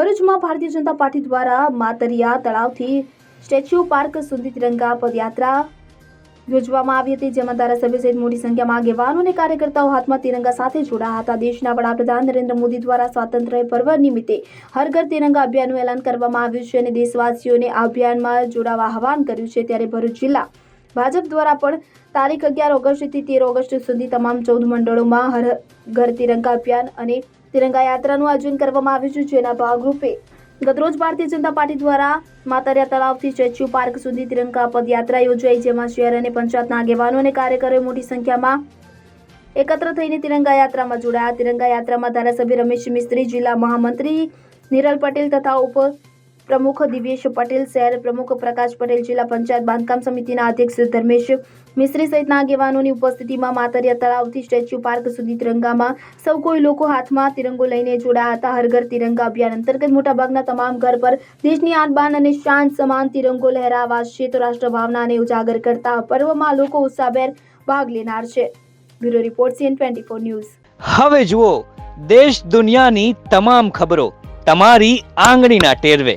ભરૂચમાં ભારતીય જનતા પાર્ટી દ્વારા Matariya તળાવથી statue park સુધી તિરંગા પદયાત્રા યોજવામાં આવી હતી, જેમાં ધારાસભ્ય સહિત મોટી સંખ્યામાં આગેવાનો અને કાર્યકર્તાઓ હાથમાં તિરંગા સાથે જોડાયા હતા. દેશના વડાપ્રધાન નરેન્દ્ર મોદી દ્વારા સ્વાતંત્ર્ય પર્વ નિમિત્તે હર ઘર તિરંગા અભિયાનનું એલાન કરવામાં આવ્યું છે અને દેશવાસીઓને આ અભિયાનમાં જોડાવા આહવાન કર્યું છે. ત્યારે ભરૂચ જિલ્લા ભાજપ દ્વારા પણ તારીખ અગિયાર ઓગસ્ટથી તેર ઓગસ્ટ સુધી તમામ ચૌદ મંડળોમાં હર ઘર તિરંગા અભિયાન અને તિરંગા યાત્રાનું આયોજન કરવામાં આવ્યું છે, જેના ભાગરૂપે ગતરોજ ભારતીય જનતા પાર્ટી દ્વારા માતરિયા તળાવથી સ્ટેચ્યુ પાર્ક સુધી તિરંગા પદયાત્રા યોજાઈ, જેમાં શહેર અને પંચાયતના આગેવાનો અને કાર્યકરોએ મોટી સંખ્યામાં એકત્ર થઈને તિરંગા યાત્રામાં જોડાયા. તિરંગા યાત્રામાં ધારાસભ્ય રમેશ મિસ્ત્રી, જિલ્લા મહામંત્રી નિરલ પટેલ તથા ઉપ પ્રમુખ દિવ્યેશ પટેલ, શહેર પ્રમુખ પ્રકાશ પટેલ, જિલ્લા પંચાયત બાંધકામ સમિતિના અધ્યક્ષ ધર્મેશ મિસ્ત્રી સહિતના આગેવાનોની ઉપસ્થિતિમાં માતરિયા તળાવથી સ્ટેચ્યુ પાર્ક સુધી તિરંગામાં સૌ કોઈ લોકો હાથમાં તિરંગો લઈને જોડાયા હતા. હર ઘર તિરંગા અભિયાન અંતર્ગત મોટાભાગના તમામ ઘર પર દેશની આનબાન અને શાન સમાન તિરંગો લહેરાવાશે તો રાષ્ટ્રભાવનાને ઉજાગર કરતા પર્વમાં લોકો ઉત્સાહભેર ભાગ લેનાર છે. Bureau report CN twenty four news. હવે જુઓ, દેશ દુનિયાની તમામ ખબરો તમારી આંગળીના ટેરવે.